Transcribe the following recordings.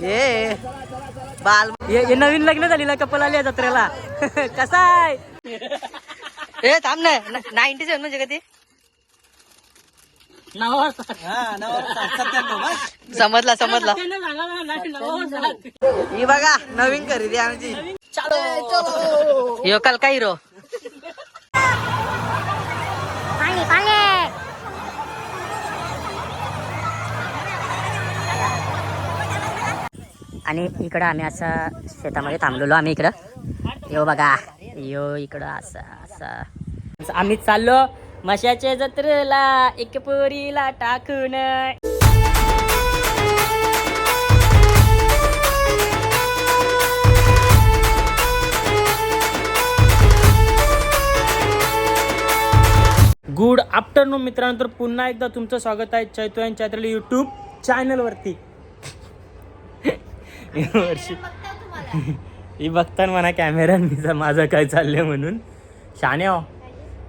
ये. बाल. ये ये नवीन लग्न झालेला कपल आली जत्रेला. कसा आहे? ए थांब ना. नाईन्टी सेवन म्हणजे कधी समजला समजला. ही बघा नवीन खरेदी आमची. यो काल काय हिरो? पाणी पाणी. आणि इकडं आम्ही असं शेतामध्ये थांबलेलो आम्ही इकडं. यो बघा यो इकडं असं असं. आम्ही चाललो मशाच्या जत्रेला एक पोरीला टाकून. गुड आफ्टरनून मित्रांनो तर पुन्हा एकदा तुमचं स्वागत आहे चैतो आणि यूट्यूब चॅनलवरती वर्षी ही बघताना म्हणा कॅमेरा मी माझं काय चाललंय म्हणून. शाने हो.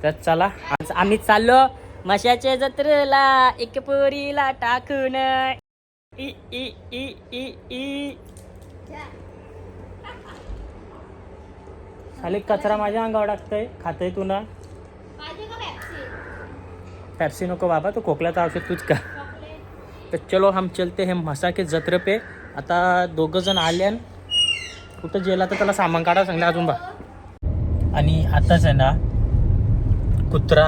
तर चला आज आम्ही चाललो मशाच्या जत्रेला एक पोरीला टाकून इ इ इ इ इ खाली कचरा माझ्या अंगावर टाकतंय खातय तू ना. पेप्सी नको बाबा तो खोकल्याचा औषध तूच का तर चलो हम चलते हैं म्हसा के जत्रे पे. आता दोघं जण आले कुठं गेला तर त्याला सामान काढा सांगलं अजून बा आणि आताच आहे ना कुत्रा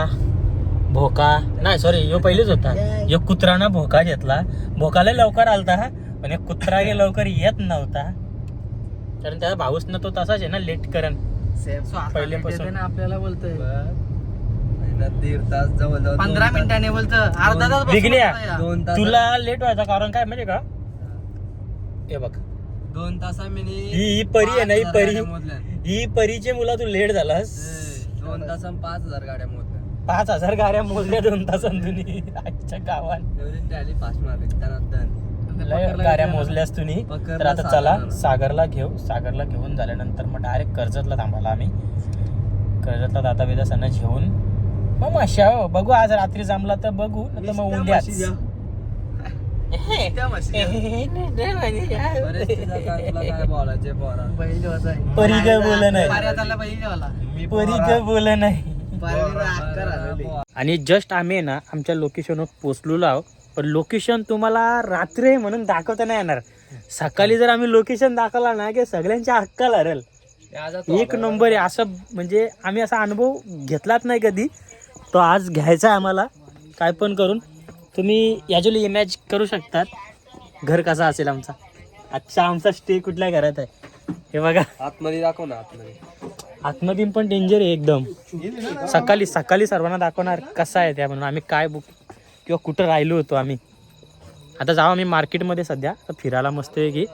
भोका नाही सॉरी यो पहिलेच होता. यो कुत्रा ना भोका घेतला. भोकाला लवकर आलता हा पण एक कुत्रा गे लवकर येत नव्हता. कारण त्याचा भाऊस ना तो तसाच आहे ना लेट करण. पहिल्यापासून आपल्याला बोलतोय. दीड तास जवळ जवळ पंधरा मिनिटाने बोलतो अर्धा तास तुला लेट व्हायचं कारण काय माहिती का? हे बघ. दोन तासा ही ही परी आहे ना ही परी. ही परीचे मुला तू लेट झालास. दोन तासा पाच हजार गाड्या मोजल्या पाच हजार गाड्या मोजल्या दोन तासात तुम्ही. आजच्या गावात. एवढी टॅली फास्ट मारली. गाड्या मोजल्यास तुम्ही. तर आता चला सागरला. सागरला घेऊ. सागरला घेऊन झाल्यानंतर मग डायरेक्ट कर्जतला थांबाला आम्ही. कर्जतला दाता बेदा सण घेऊन. मग माश्या हो बघू आज रात्री जमला तर बघू नाही तर मग उद्याच बरेच तुझं काय तुला काय बोलायचे परी काय बोल नाही परी काय बोल नाही आणि जस्ट आम्ही ना आमच्या लोकेशनवर पोचलेलो आहोत. पण लोकेशन तुम्हाला रात्री आहे म्हणून दाखवता नाही येणार. सकाळी जर आम्ही लोकेशन दाखवला ना की सगळ्यांच्या हक्काल हरल. एक नंबर आहे. असं म्हणजे आम्ही असा अनुभव घेतलाच नाही कधी. तो आज घ्यायचा आहे आम्हाला. काय पण करून. तुम्ही याच्याली इमॅज करू शकतात. घर कसा असेल आमचा. आजचा आमचा स्टे कुठल्या घरात आहे? हे बघा. आतमध्ये दाखव ना आतमध्ये. आतमध्ये पण डेंजर आहे एकदम. सकाळी सकाळी सर्वांना दाखवणार कसा आहे त्या म्हणून. आम्ही काय बुक किंवा कुठं राहिलो होतो आम्ही. आता जाऊ आम्ही मार्केटमध्ये सध्या. तर फिरायला मस्त आहे की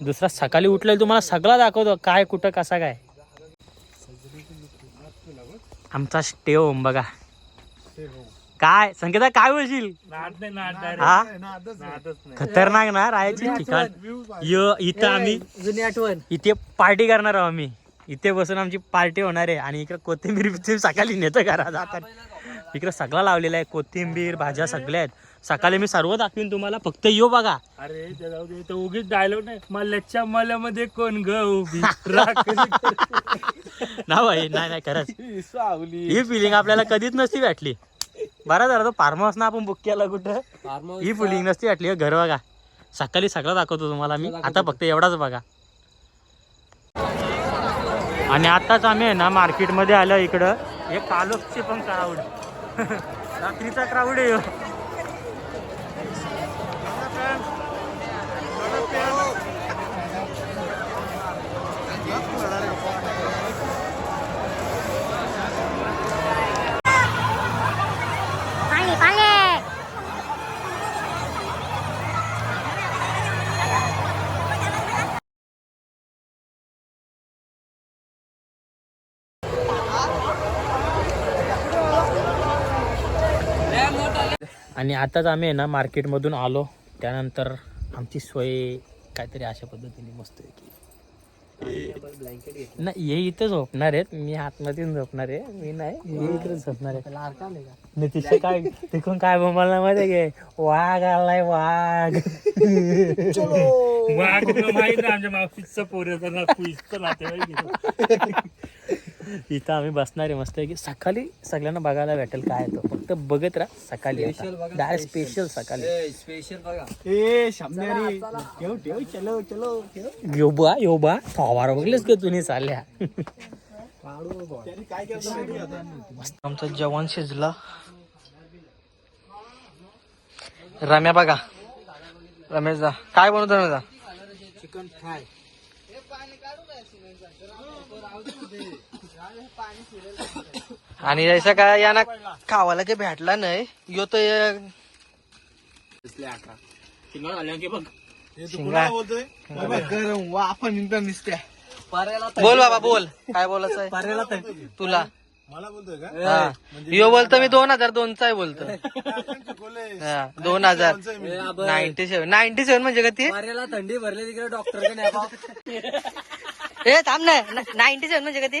दुसरा सकाळी उठलेलं तुम्हाला सगळं दाखवतो काय कुठं कसा काय. आमचा स्टे होम बघा. काय? संकेता काय बोलशील? हा? खतरनाक ना राहायची ठिकाण. य इथं आम्ही जुनी आठवण. इथे पार्टी करणार आहोत आम्ही. इथे बसून आमची पार्टी होणार आहे. आणि इकडे कोथिंबीर बिथिंबीर सकाळी नेतं करा जातात इकडे सगळं लावलेलं आहे कोथिंबीर भाज्या सगळ्या आहेत. सकाळी मी सर्व दाखवीन तुम्हाला फक्त यो बघा. अरे ते जाऊ दे, तो उगीच डायलॉग नाही. मल्याच्या मल्यामध्ये कोण ग उभी? ना भाई नाही नाही खरंच. सावली. ही फिलिंग आपल्याला कधीच नसती भेटली. बरं झालं तो फार्म हाऊस ना आपण बुक केला कुठं? ही फिलिंग नसती भेटली घर बघा. सकाळी सगळं दाखवतो तुम्हाला मी. आता फक्त एवढाच बघा. आणि आताच आम्ही आहे ना मार्केटमध्ये आलो इकडं. हे कालोखचे पण क्राऊड रात्रीचा क्राऊड आहे आणि आताच आम्ही आहे ना मार्केटमधून आलो. त्यानंतर आमची सोय काहीतरी अशा पद्धतीने मस्त आहे की. नाही हे इथं झोपणार आहेत. मी आतमध्ये झोपणार आहे. मी नाही हे इकडे झोपणार आहे. नितीश काय? तिकडून काय बोंबाला माहिती घे वाघ आलाय वाघ. वाघ माहीत नाही आमच्या मावशीचं पोऱ्याचं ना कुईचं नातेवाईक आहे. इथं आम्ही बसणार आहे मस्त की सकाळी सगळ्यांना बघायला भेटेल काय येतो फक्त बघत राहा सकाळी डायरेक्ट स्पेशल सकाळी. स्पेशल बघा. यो बा यो बा. फवारा बघलेस का तुम्ही चालल्या मस्त. आमचं जेवण शिजलं. रम्या बघा. रमेश दा काय बनवतो रमेश दा चिकन फ्राय आणि जसं काय यांना खावाला काही भेटला नाही यो तो एक शिंगा गरम वा आपण इंटर निसत्या बोल बाबा बोल। काय बोलायचं आहे? तुला। मला बोलतोय का? हा. यो बोलतो मी दोन हजार दोनचा आहे बोलतो हा, दोन हजार. Ninety seven. नाईन्टी सेव्हन म्हणजे का ती? पाऱ्याला थंडी भरली तिकडे डॉक्टर नाही ए थांब ना. नाईन्टी सेव्हन म्हणजे का ती?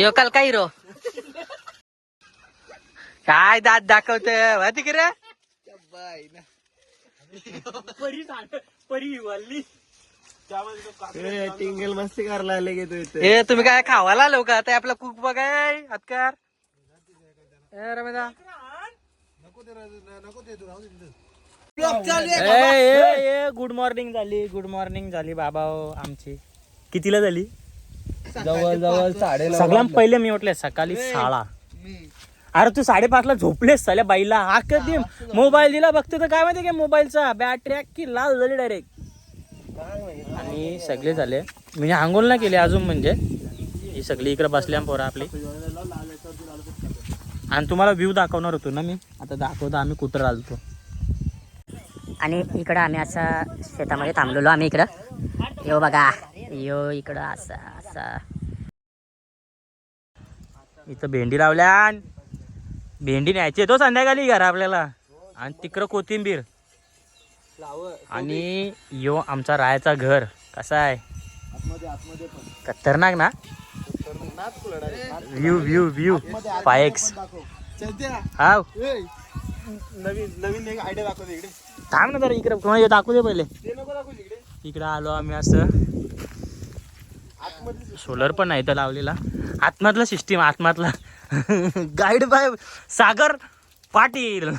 यो काल काय रो काय दात दाखवतोय? वा तिकडे. परी परी वाली टिंगल मस्ती करायला आले की तू ए तुम्ही काय खावायला आलो का? आता आपला कुक बघाय हातकार. ए रमेदा. गुड मॉर्निंग झाली गुड मॉर्निंग झाली बाबा हो, आमची. कितीला झाली? जवळ जवळ साडे सगळ्यात पहिले मी म्हटले सकाळी शाळा. अरे तू साडेपाच ला झोपलेस साल्या बाईला. हा कधी मोबाईल दिला बघतो तर काय माहिती का मोबाईलचा? बॅटरी की लाल झाली डायरेक्ट आणि सगळे झाले. म्हणजे आंघोळ नाही केली अजून म्हणजे. ही सगळी इकडे बसल्या पोरं आपली. आणि तुम्हाला व्ह्यू दाखवणार होतो ना मी. आता दाखवतो आम्ही कुठं राहतो आणि इकडं आम्ही असं शेतामध्ये थांबलेलो आम्ही इकडं. यो बघा. यो इकडं असं असं. इथं भेंडी लावल्या भेंडी न्यायची तो संध्याकाळी घर आपल्याला. आणि तिकडं कोथिंबीर. आणि यो आमचा राहायचा घर. कसा आहे? खतरनाक ना? व्ह्यू व्ह्यू व्ह्यू फायक्स हा नवीन नवीन एक आयडिया दाखवते इकडे थांब ना जरा इकडे. कोणा दाखवू दे पहिले. इकडे इकडं आलो आम्ही असं. सोलर पण नाही तर लावलेला. आत्मातला system आत्मातला guide by Sagar Patil.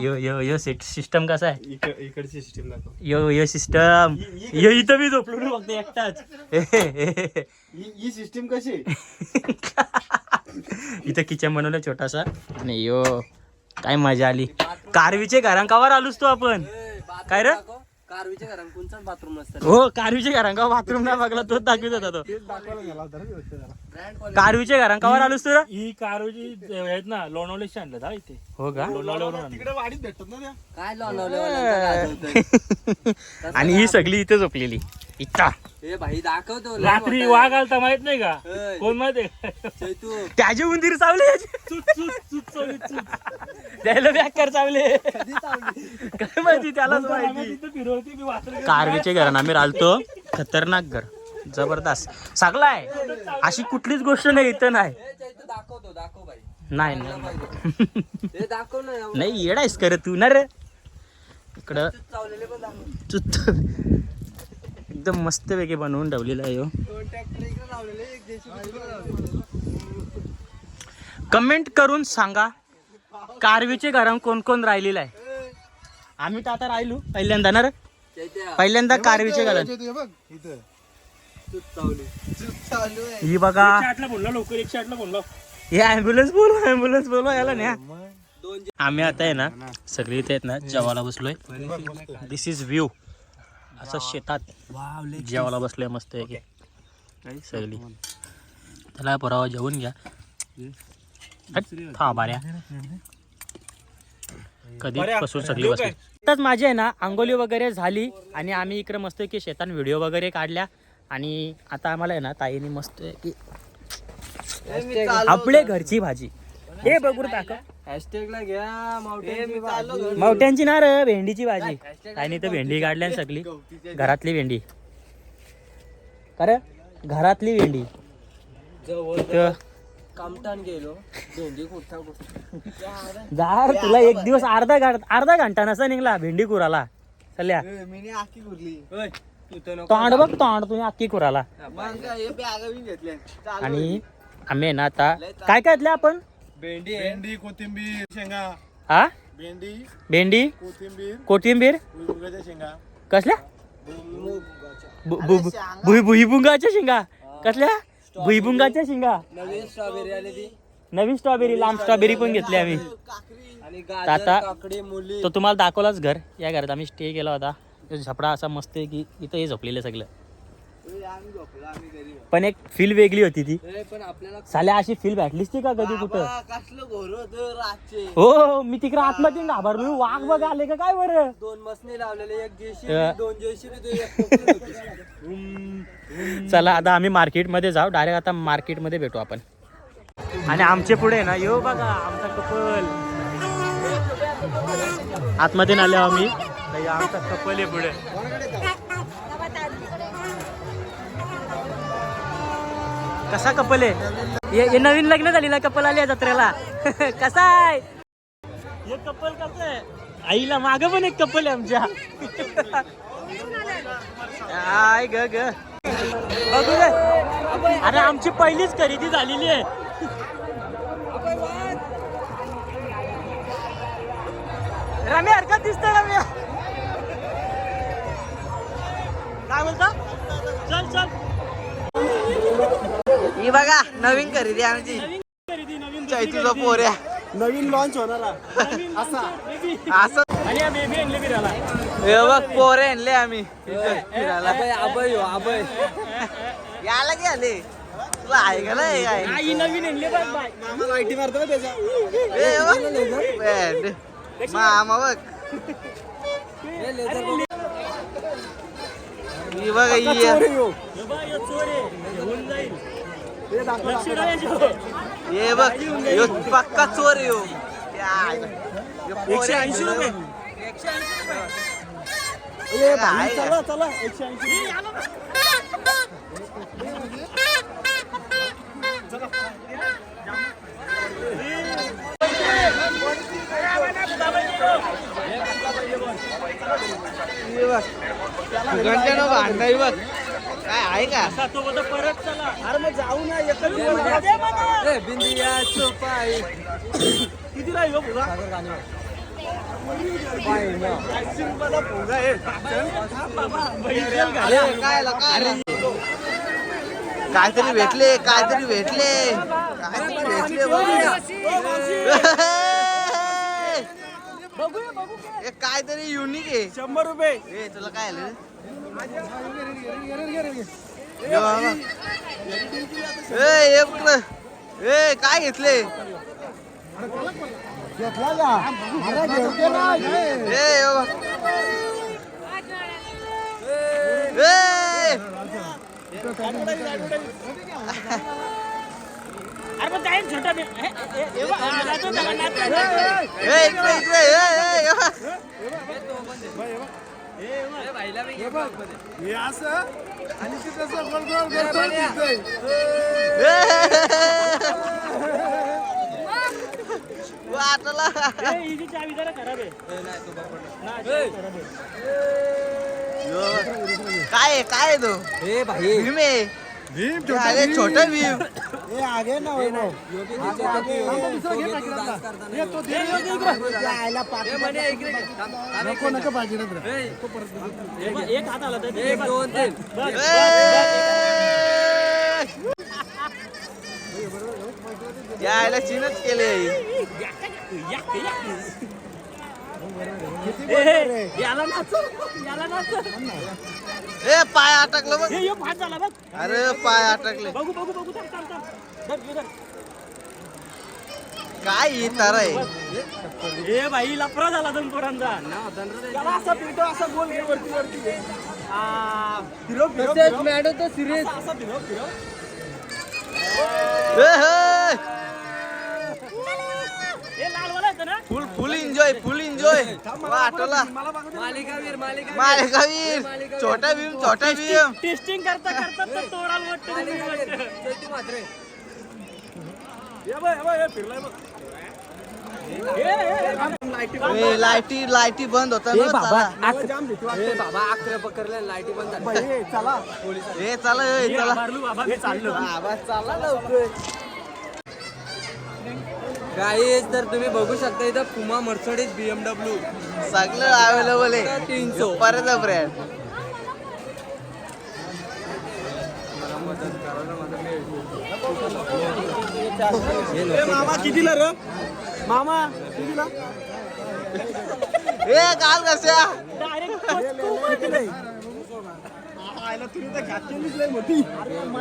Yo yo yo set system कसा आहे? इकडची सिस्टीम यो यो सिस्टम यो इथं मी झोपलो नाही फक्त एकटाच. ही सिस्टीम कशी? इथं किचन बनवलं छोटासा. आणि यो काय मजा आली. कारवीचे घरांकावर आलोच तो आपण. काय रे? कारवीच्या घरात कोणचाच बाथरूम नसतं. हो कारवीचे घरांका बाथरूम नाही बघला तोच दाखवित होता तो. तेच दाखवायला गेला होता रे व्यवस्थित जरा. कारवीचे घरांकावर आलोच तू रे? ही कारोजी आहेत ना लोणावळे आणलं हा इथे. हो का? लोणावळ्यावरून आणलं. तिकडे वाढीत भेटतात ना त्या. काय लावलं आणि ही सगळी इथे झोपलेली. इच्छा भाई दाखवतो लय रात्री वाघ आलता माहीत नाही का. कोण माहीत आहे? त्याचे उंदीर चावले त्याला बॅकर चावले. काय माहिती त्यालाच माहिती. फिरवते मी कारवीचे घर आम्ही राहतो खतरनाक घर. जबरदस्त. सगळं आहे अशी कुठलीच गोष्ट नाही इथं नाही. हे नाही नाही. हे येडायस कर तू ना रे. इकडं. चूत एकदम मस्त पैकी बनवून ठेवलेला आहे लावलेले. कमेंट करून सांगा कारवीचे घरात कोण कोण राहिलेलं आहे? आम्ही तर आता राहिलो पहिल्यांदा ना रे? पहिल्यांदा कारवीचे घरात. हे बघ. ही बोललो लवकर एकशे आठला बोललो. हे ॲम्ब्युलन्स बोलवा ॲम्ब्युलन्स बोलवा याला न्या. आम्ही आता आहे ना सगळे इथे आहेत ना जेवायला बसलोय. दिस इज व्ह्यू असं शेतात जेवायला बसलोय मस्त आहे सगळी. त्याला पुरावा जेवून घ्या. हा बाऱ्या कधी पासून सगळी बसली? आताच माझी आहे ना आंघोळी वगैरे झाली आणि आम्ही इकडे मस्त की शेतात व्हिडिओ वगैरे काढल्या. आणि आता आम्हाला आहे ना ताईने मस्त की आपले घरची भाजी. हे बघू दाखव. हॅशटॅगला घ्या मावटे मावट्यांची ना रे भेंडीची भाजी. ताईने तर भेंडी काढल्या सगळी. घरातली भेंडी. खरं घरातली भेंडी. कामटान गेलो. भेंडी कुठा कुठा? जार तुला एक दिवस अर्धा अर्धा घंटा नसा निघला भेंडी कुराला. चल्या मी आखी कुरली. तोंड बघ तोंड तुम्ही अख्खी कुराला. हे आणि आम्ही ना आता काय काय घेतलं आपण? भेंडी. भेंडी कोथिंबीर शेंगा. हा? भेंडी भेंडी? कोथिंबीर. कोथिंबीर? भुईमुगाच्या शेंगा. कसल्या? भुईभुंगाच्या शिंगा. कसल्या? भुईभुंगाच्या शिंगा. नवीन स्ट्रॉबेरी आली ती. नवीन स्ट्रॉबेरी लांब स्ट्रॉबेरी पण घेतली आम्ही. आणि आता- गाजर काकडी मुली. तो तुम्हाला दाखवलाच घर. या घरात आम्ही स्टे केला होता. तो झपडा असा मस्त आहे की इथं हे झोपलेलं सगळं. पण एक फील वेगळी होती ती. पण आपल्याला साल्या अशी फील भेटलीच ती का कधी कुठं? बाबा, कसलं घोर होतं रातचे. हो मी तिकडे आतमध्ये घाबरलो मी वाघ बघ आले का काय बरं? दोन मसने लावलेले एक जेशी अ. दोन जेशी एक पोकळ होती. चला आता आम्ही मार्केटमध्ये जाऊ. डायरेक्ट आता मार्केटमध्ये भेटू आपण. आणि आमचे पुढे ना यो बघा आमचा कपल. आतमध्ये नाले आम्ही. तर आमचा कपल आहे पुढे. कसा कपल आहे? हे नवीन लग्न झालेला कपल आली जत्रेला. कसा आहे? हे कपल कसं आहे? आईला माग पण एक कपल आहे आमच्या. आय ग ग. बघू अरे आमची पहिलीच खरेदी झालेली आहे. रम्या हरकत दिसतोय रम्या. काय बोलता? चल चल. ही बघा नवीन खरेदी आमची. चैतूचा पोऱ्या नवीन लॉन्च होणार असा. हे बघ पोरे आणले आम्ही. फिरायला. अभय हो, अभय याला की आले? तुला आहे का नाही काय आई नवीन आणले बघ बाय. मामा लाईटी मारतो त्याच्या. ए, बघ. बॅड. मामा बघ. ही बघ बघ, पक्का चोर पोऱ्या- एकशे ऐंशी रुपये. हे एकशे ऐंशी हे बघ काय आहे का? परत चला अरे मग जाऊ ना एकच बिंदिया चोपाई किती हो काहीतरी भेटले काहीतरी भेटले. काहीतरी भेटले बघ हे काहीतरी युनिक आहे. शंभर रुपये. ए तुला काय आलं. ए इकडं. ए काय घेतले? ए ये बाबा. ए. अरे काय छोटा हे- हे- हे हा. वाटला हे, हिची चावी जरा खराब आहे नाही, चावी खराब आहे. काय काय तो हे भाई भीम आहे अरे छोटा भीम हे बघ, एक हात आला एक दोन तीन! यायला चीनच केले या, या. याला नाच याला नाच ए पाय अटकलं बघ. हे झाला बघ. अरे पाय अटकले. बघू बघू बघू थांब थांब थांब धर, धर, धर. काय ही तर आहे? ए बाई लफरा झाला दोन पोरांचा त्याला असा पिटो असा गोल घे वरती वरती. घे. आ, फिरव फिरव फिरव. मॅडम तर सिरियस. असा फिरव फिरव ए, हे. लालवाला येतं ना? Full full enjoy full enjoy. आठवला मालिकावीर मालिका मालेगावीर छोटा भीम छोटा भीम. टेस्टिंग करता करता तर तोडाल वाटतं. मात्रे लाईटी लाईटी बंद होता ना चला. बाबा अकरा पकडले लाईटी बंद झाली. चला. ए हे चला. बाबा चाललो. गाईज तर तुम्ही बघू शकता इथं पुमा मर्सडीज बीएमडब्ल्यू सगळं अवेलेबल आहे. तीनशे. परत ब्रँड मामा कितीला र? मामा कितीला? ए काल कशा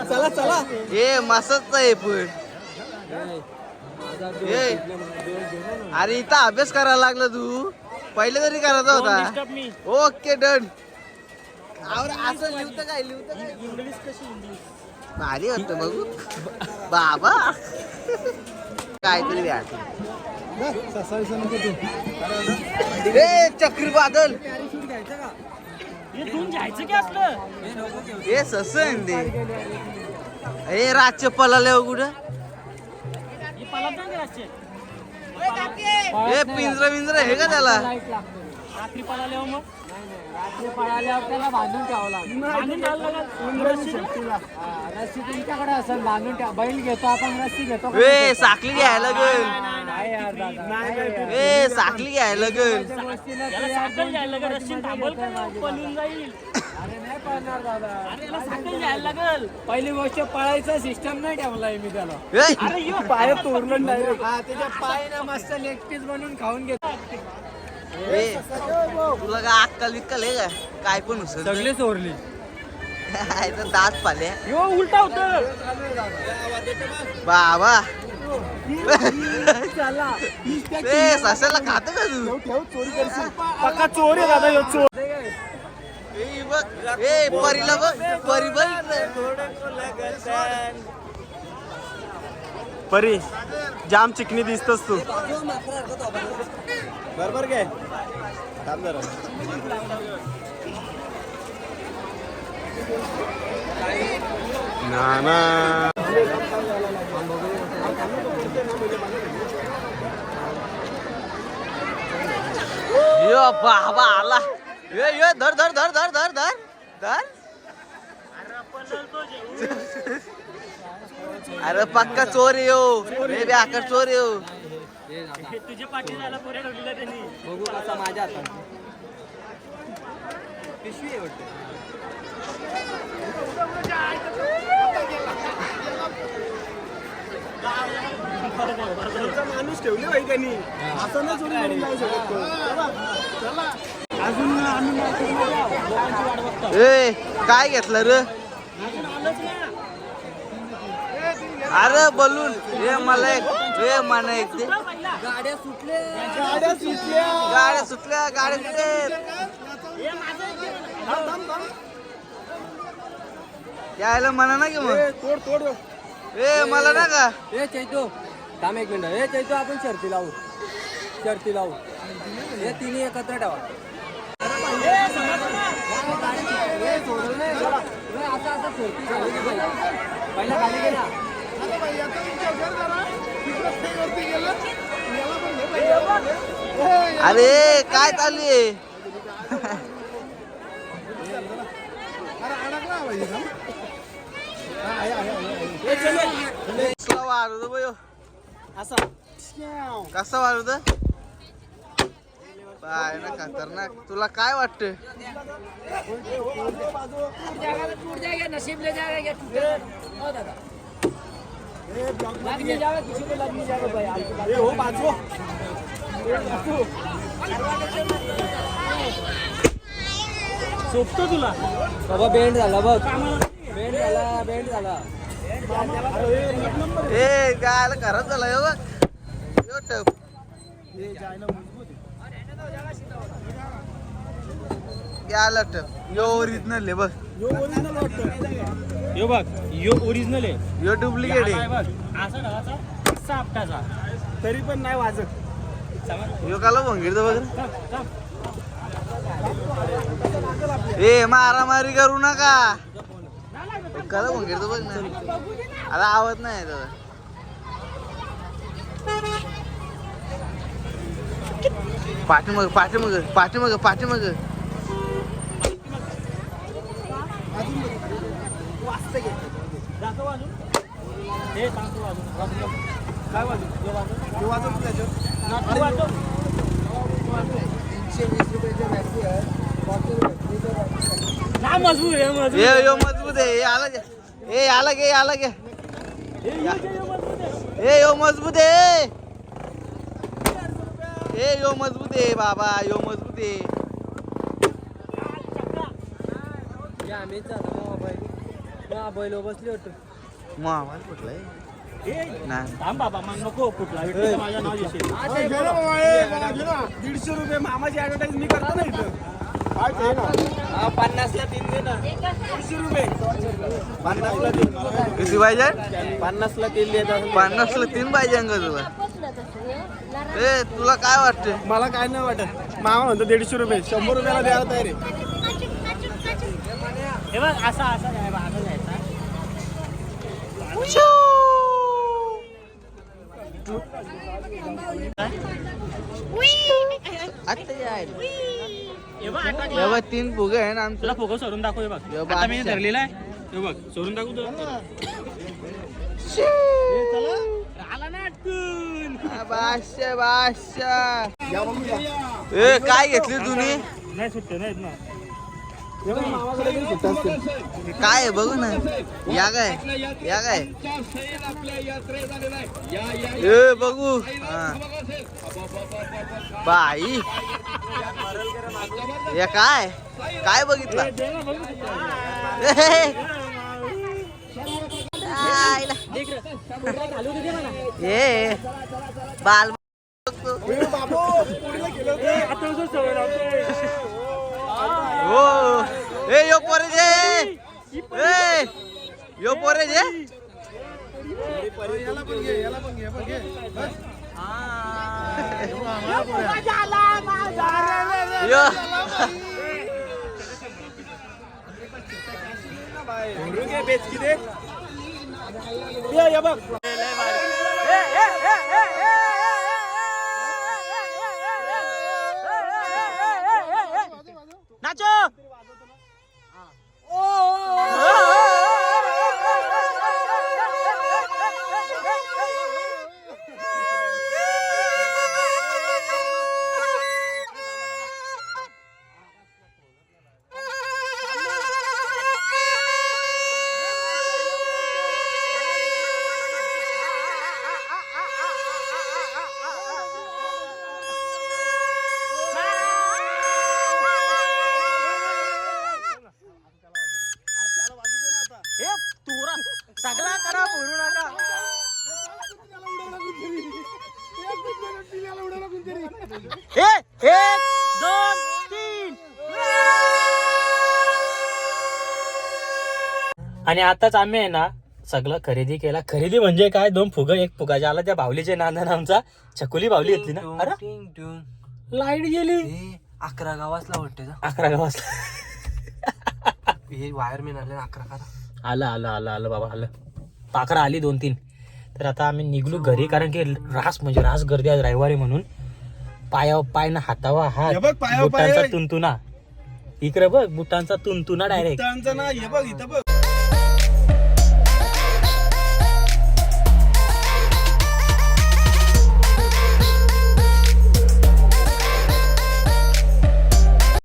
चला चला. ए मसच आहे पण अरे इथं अभ्यास करायला लागला तू. पहिले तरी करायचा होता. Okay done. असं लिहतं काय लिहतं काय? इंग्लिश कशी इंग्लिश भारी होत बघू. बाबा. काहीतरी चक्री बादल हे दे ए रातचे पलाले हो कुठं? हे पिंजरा पिंजरा हे का त्याला? रात्री पळाले हो मग त्याला बांधून ठेवावं लागेल? रस्सी तुमच्याकडे असेल बांधून ठेवा. बैल घेतो आपण रस्सी घेतो ए साखली घ्यायला लागल नाही यार दादा ए साखली घ्यायला लागल रस्सीनं थांबल? पळून जाईल. पळणार दादा. पहिली गोष्ट पळायचा सिस्टम नाही ठेवलाय मी त्याला. ए, अरे यो पाय तोडलं डायरेक्ट हा त्याच्या पाय ना मस्त लेग पीस बनवून खाऊन घेतो. ए तुला काय अक्कल विक्कल आहे का? काय पण सगळे चोरली दात पाल्या यो उलटा होत बाबा. ससाला खातो का तू? पक्का चोर आहे दादा यो चोर. ए परीला बघ परी बघ परी जाम चिकनी दिसतोस तू. बरोबर काय यो बाबा आला. ये ये धर धर धर धर धर धर धर. अरे पक्का चोर आहे यो हे बी आकर चोर आहे यो तुझ्या पाठी जायला पोऱ्या ठेवलेल्या त्यांनी. बघू कसा माझ्या हातात. पिशवी आहे वाटतं. माणूस ठेवले बाई त्यांनी. असं नाही चोरी चला. ए काय घेतलं रे? अरे बलून हे मला एक हे मला एक पहिला. गाड्या सुटल्या. गाड्या सुटल्या. गाड्या सुटल्या हे दे. यायला म्हणा ना की मग ए मला ना का? ए चैतो. थांब एक मिनिट. ए चैतो आपण शर्ती लावू. शर्ती लावू. हे तिन्ही एकत्र ठेवा. सोडलं नाही, चला. गेला अरे काय चालू आहे बयो असा. कसा वाढवतो पाय ना खतरनाक. तुला काय वाटतं नसीब ले जाएगा दादा लगनी जाएगा किसी को लगनी जाएगा भाई बाजू सोपतो तुला? बाबा बेंड झाला बघ. बेंड झाला बेंड झाला. ए काय खराब झाला यो बघ. टप याला टप यो ओरिजिनल आहे बघ. यो बघ यो ओरिजिनल आहे. यो डुप्लिकेट आहे. बघ असा ढगाचा असा आपटाचा तरी पण नाही वाजत. यो काला भंगीरतो बघ ए मारामारी करू नका. काला भंगीरतो बघ ना. आता आवाज नाही दादा पाठीमग पाठीमग पाठीमग पाठीमग. हे हे. हा, मजबूत आहे. आला ए आला घे आला घे ए यो मजबूत आहे. ए यो मजबूत आहे बाबा यो मजबूत आहे. बैल मग बैल बसली होतं. कुठलाय? बाबा मग नको कुठला नाव दीडशे रुपये मामाची ऍडव्हर्टाईज मी करतो ना इथं. पन्नासला तीन दे ना. दीडशे रुपये. पन्नासला तीन. किती पाहिजे? पन्नासला तीन पन्नासला तीन पाहिजे अंग तुला ए तुला काय वाटतंय? मला काय नाही वाटत. मामा म्हणतो दीडशे रुपये. शंभर रुपयाला द्यायला तयार. आहे हे बघ असा असा नाही बा, असं जायचा आता याय. हे बघ आता हे बघ, तीन फुगे आहे ना आमचं. तुला फोकस सोडून दाखव हे बघ. बघ, आता मी अच्छा. धरलेला आहे. हे बघ सोडून दाखवू तुला. आला ना ए काय घेतली तुम्ही नाही सुट्टे नाहीत ना. काय आहे बघू ना. या काय? या काय? ए बघू. बाई. हे काय? काय बघितलं? बाल हो. ए यो पोरे जे. ए यो पोरे जे. यो. Ya ya bak. आणि आताच आम्ही आहे ना सगळं खरेदी केला. खरेदी म्हणजे काय? दोन फुग एक फुगाच्या आला. त्या बावलीच्या नांदन आमचा चकुली बावली घेतली ना. अरे? लाइट गेली. अकरा गावासला वाटते अकरा गावासला. हे वायरमॅन आले अकरा करा. आलं आलं आलं आलं बाबा आलं. पाखरं आली दोन तीन. तर आता आम्ही निघलो घरी कारण की रास म्हणजे रास गर्दी आज रविवारी म्हणून. पाया पाय ना हातावा हात. बुटांचा. तुंतुना इकडे बघ बुटांचा तुंतुना डायरेक्ट ना हे बघ इथं बघ.